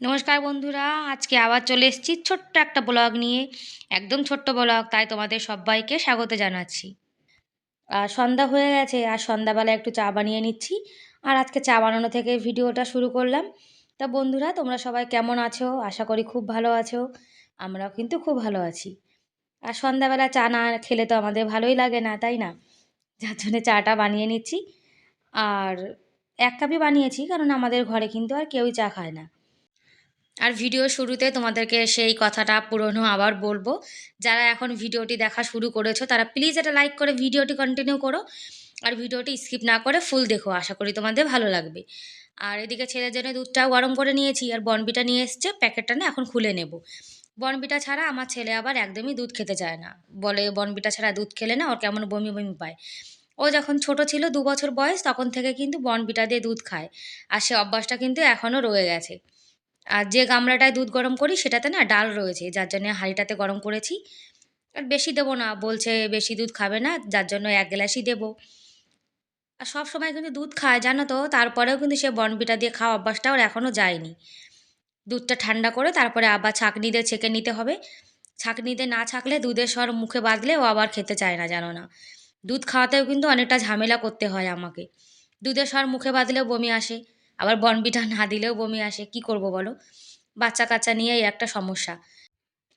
নমস্কার বন্ধুরা, আজকে আবার চলে এসেছি ছোট্ট একটা ব্লগ নিয়ে। একদম ছোট্ট ব্লগ, তাই তোমাদের সবাইকে স্বাগত জানাচ্ছি। আর সন্ধ্যা হয়ে গেছে, আর সন্ধ্যাবেলা একটু চা বানিয়ে নিচ্ছি। আর আজকে চা বানানো থেকে ভিডিওটা শুরু করলাম। তা বন্ধুরা, তোমরা সবাই কেমন আছো? আশা করি খুব ভালো আছো, আমরাও কিন্তু খুব ভালো আছি। আর সন্ধ্যাবেলা চা না খেলে তো আমাদের ভালোই লাগে না, তাই না? যার জন্যে চাটা বানিয়ে নিচ্ছি। আর এক কাপই বানিয়েছি, কারণ আমাদের ঘরে কিন্তু আর কেউই চা খায় না। আর ভিডিও শুরুতে তোমাদেরকে সেই কথাটা পুরনো আবার বলব। যারা এখন ভিডিওটি দেখা শুরু করেছ, তারা প্লিজ এটা লাইক করে ভিডিওটি কন্টিনিউ করো। আর ভিডিওটি স্কিপ না করে ফুল দেখো, আশা করি তোমাদের ভালো লাগবে। আর এদিকে ছেলের জন্য দুধটাও গরম করে নিয়েছি, আর বনবিটা নিয়ে এসছে, প্যাকেটটা না এখন খুলে নেব। বনবিটা ছাড়া আমার ছেলে আবার একদমই দুধ খেতে চায় না। বলে বনবিটা ছাড়া দুধ খেলে না ওর কেমন বমি বমি পায়। ও যখন ছোট ছিল দু বছর বয়স, তখন থেকে কিন্তু বনবিটা দিয়ে দুধ খায়। আর সে অভ্যাসটা কিন্তু এখনও রয়ে গেছে। আর যে গামলাটায় দুধ গরম করি সেটাতে না ডাল রয়েছে, যার জন্য হাঁড়িটাতে গরম করেছি। আর বেশি দেবো না, বলছে বেশি দুধ খাবে না, যার জন্য এক গ্লাসই দেবো। আর সব সময় কিন্তু দুধ খায়, জানো তো? তারপরেও কিন্তু সে বনবিটা দিয়ে খাওয়া অভ্যাসটা ওর এখনও যায়নি। দুধটা ঠান্ডা করে তারপরে আবার ছাঁকনি দিয়ে ছেঁকে নিতে হবে। ছাঁকনি দিয়ে না ছাকলে দুধের স্বর মুখে বাঁধলে ও আবার খেতে চায় না, জানো না? দুধ খাওয়াতেও কিন্তু অনেকটা ঝামেলা করতে হয় আমাকে। দুধের স্বর মুখে বাঁধলেও বমি আসে। আবার বনবিটা না দিলেও বমি আসে, কি করব বলো? বাচ্চা কাচ্চা নিয়েই একটা সমস্যা।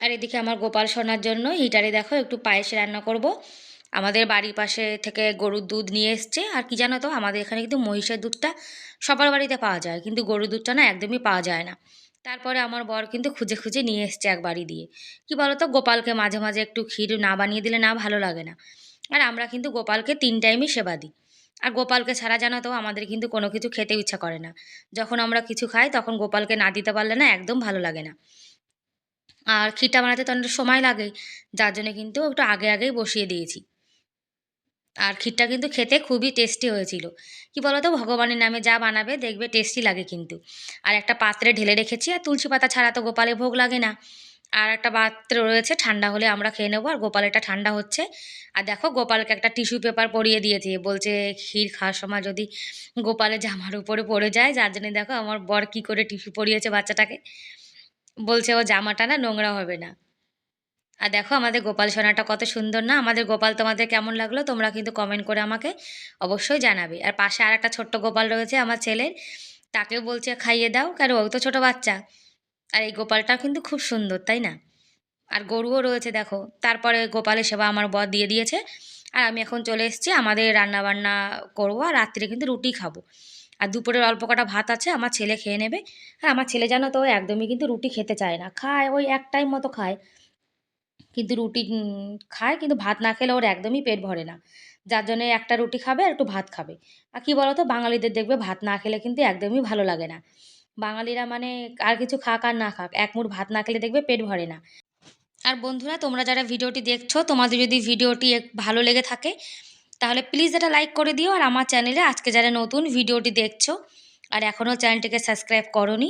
আর এদিকে আমার গোপাল সোনার জন্য হিটারে দেখো একটু পায়েস রান্না করব। আমাদের বাড়ির পাশে থেকে গরুর দুধ নিয়ে এসছে। আর কি জানো তো, আমাদের এখানে কিন্তু মহিষের দুধটা সবার বাড়িতে পাওয়া যায়, কিন্তু গরুর দুধটা না একদমই পাওয়া যায় না। তারপরে আমার বর কিন্তু খুঁজে খুঁজে নিয়ে এসছে এক বাড়ি দিয়ে। কি বলো তো গোপালকে মাঝে মাঝে একটু ক্ষীর না বানিয়ে দিলে না ভালো লাগে না। আর আমরা কিন্তু গোপালকে তিন টাইমই সেবা দিই। আর গোপালকে ছাড়া জানো তো, আমাদের কিন্তু কোনো কিছু খেতে ইচ্ছা করে না। যখন আমরা কিছু খাই, তখন গোপালকে না দিতে পারলে না একদম ভালো লাগে না। আর ক্ষীরটা বানাতে তো অনেকটা সময় লাগে, যার জন্য কিন্তু একটু আগে আগেই বসিয়ে দিয়েছি। আর ক্ষীরটা কিন্তু খেতে খুবই টেস্টি হয়েছিল। কি বলো তো ভগবানের নামে যা বানাবে দেখবে টেস্টি লাগে কিন্তু। আর একটা পাত্রে ঢেলে রেখেছি, আর তুলসী পাতা ছাড়া তো গোপালে ভোগ লাগে না। আর একটা পাত্র রয়েছে, ঠান্ডা হলে আমরা খেয়ে নেব। আর গোপালেরটা ঠান্ডা হচ্ছে। আর দেখো, গোপালকে একটা টিস্যু পেপার পরিয়ে দিয়েছে। বলছে, ক্ষীর খাওয়ার সময় যদি গোপালের জামার উপরে পড়ে যায়, যার জন্য দেখো আমার বর কি করে টিস্যু পরিয়েছে বাচ্চাটাকে? বলছে, ও জামাটা না, নোংরা হবে না। আর দেখো, আমাদের গোপাল সোনাটা কত সুন্দর না? আমাদের গোপাল, তোমাদের কেমন লাগল? তোমরা কিন্তু কমেন্ট করে আমাকে অবশ্যই জানাবে। আর পাশে আর একটা ছোট্ট গোপাল রয়েছে, আমার ছেলের। তাকেও বলছে, খাইয়ে দাও। কারণ ও তো ছোটো বাচ্চা। আর এই গোপালটা কিন্তু খুব সুন্দর, তাই না? আর গরুও রয়েছে, দেখো। তারপরে গোপালের সেবা আমার বর দিয়ে দিয়েছে। আর আমি এখন চলে এসেছি আমাদের রান্না বান্না করব আর রাত্রিরে কিন্তু রুটি খাব। আর দুপুরের অল্প কটা ভাত আছে, আমার ছেলে খেয়ে নেবে। আর আমার ছেলে জানো তো, একদমই কিন্তু রুটি খেতে চায় না। খায়, ওই এক টাইম মতো খায়। কিন্তু রুটি খায়, কিন্তু ভাত না খেলে ওর একদমই পেট ভরে না। যার জন্য একটা রুটি খাবে আর একটু ভাত খাবে। আর কি বলতো, বাঙালিদের দেখবে ভাত না খেলে কিন্তু একদমই ভালো লাগে না। বাঙালিরা মানে আর কিছু খাক আর না খাক, এক মুঠ ভাত না খেলে দেখবে পেট ভরে না। আর বন্ধুরা, তোমরা যারা ভিডিওটি দেখছ, তোমাদের যদি ভিডিওটি ভালো লেগে থাকে, তাহলে প্লিজ এটা লাইক করে দিও আর আমার চ্যানেলে আজকে যারা নতুন ভিডিওটি দেখছ আর এখনও চ্যানেলটিকে সাবস্ক্রাইব করনি,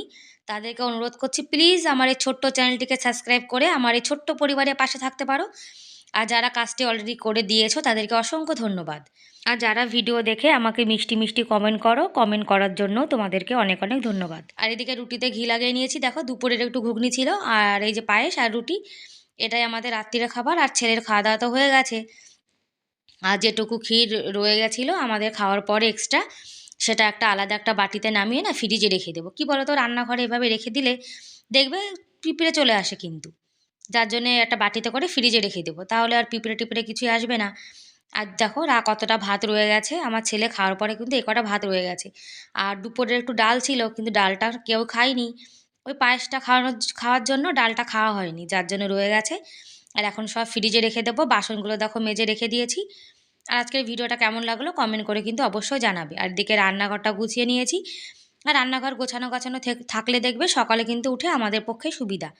তাদেরকে অনুরোধ করছি প্লিজ আমার এই ছোট্ট চ্যানেলটিকে সাবস্ক্রাইব করে আমার এই ছোট্ট পরিবারের পাশে থাকতে পারো। আর যারা কাজটি অলরেডি করে দিয়েছ, তাদেরকে অসংখ্য ধন্যবাদ। আর যারা ভিডিও দেখে আমাকে মিষ্টি মিষ্টি কমেন্ট করো কমেন্ট করার জন্য তোমাদেরকে অনেক অনেক ধন্যবাদ। আর এদিকে রুটিতে ঘি লাগিয়ে নিয়েছি, দেখো দুপুরের একটু ঘুগনি ছিল, আর এই যে পায়েস আর রুটি, এটাই আমাদের রাত্রিরে খাবার, আর ছেলের খাওয়া দাওয়া তো হয়ে গেছে। আর যেটুকু ক্ষীর রয়ে গেছিল, আমাদের খাওয়ার পরে এক্সট্রা সেটা একটা আলাদা একটা বাটিতে নামিয়ে না ফ্রিজে রেখে দেবো। কী বলো তো রান্নাঘরে এভাবে রেখে দিলে দেখবে পিঁপড়ে চলে আসে কিন্তু। যার জন্যে একটা বাটিতে করে ফ্রিজে রেখে দেবো। তাহলে আর পিঁপড়ে টিপড়ে কিছুই আসবে না। আর দেখো রা কতটা ভাত রয়ে গেছে। আমার ছেলে খাওয়ার পরে কিন্তু এ কটা ভাত রয়ে গেছে। আর দুপুরের একটু ডাল ছিল, কিন্তু ডালটা কেউ খায়নি। ওই পায়েসটা খাওয়ানোর খাওয়ার জন্য ডালটা খাওয়া হয়নি, যার জন্য রয়ে গেছে। আর এখন সব ফ্রিজে রেখে দেবো। বাসনগুলো দেখো মেজে রেখে দিয়েছি। আর আজকের ভিডিওটা কেমন লাগল কমেন্ট করে কিন্তু অবশ্যই জানাবে। আর দিকে রান্নাঘরটা গুছিয়ে নিয়েছি। আর রান্নাঘর গোছানো গাছানো থেক- থাকলে দেখবে সকালে কিন্তু উঠে আমাদের পক্ষে সুবিধা।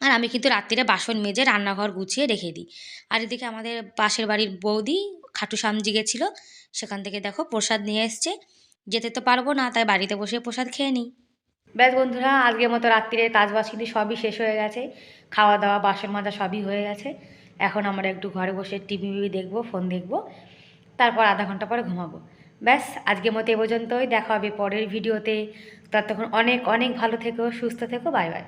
আর আমি কিন্তু রাত্রিরে বাসন মেজে রান্নাঘর গুছিয়ে রেখে দিই। আর এদিকে আমাদের পাশের বাড়ির বৌদি খাটু সামজি গেছিল, সেখান থেকে দেখো প্রসাদ নিয়ে এসছে। যেতে তো পারব না, তাই বাড়িতে বসে প্রসাদ খেয়ে নিই। ব্যাস বন্ধুরা, আজকের মতো রাত্রিরে কাজবাজ কিন্তু সবই শেষ হয়ে গেছে খাওয়া দাওয়া বাসন মাজা সবই হয়ে গেছে। এখন আমরা একটু ঘরে বসে টিভি দেখব, ফোন দেখব, তারপর আধা ঘণ্টা পরে ঘুমাবো। ব্যাস আজকের মতো এ পর্যন্তই, দেখা হবে পরের ভিডিওতে। ততক্ষণ অনেক অনেক ভালো থেকো, সুস্থ থেকো, বাই বাই।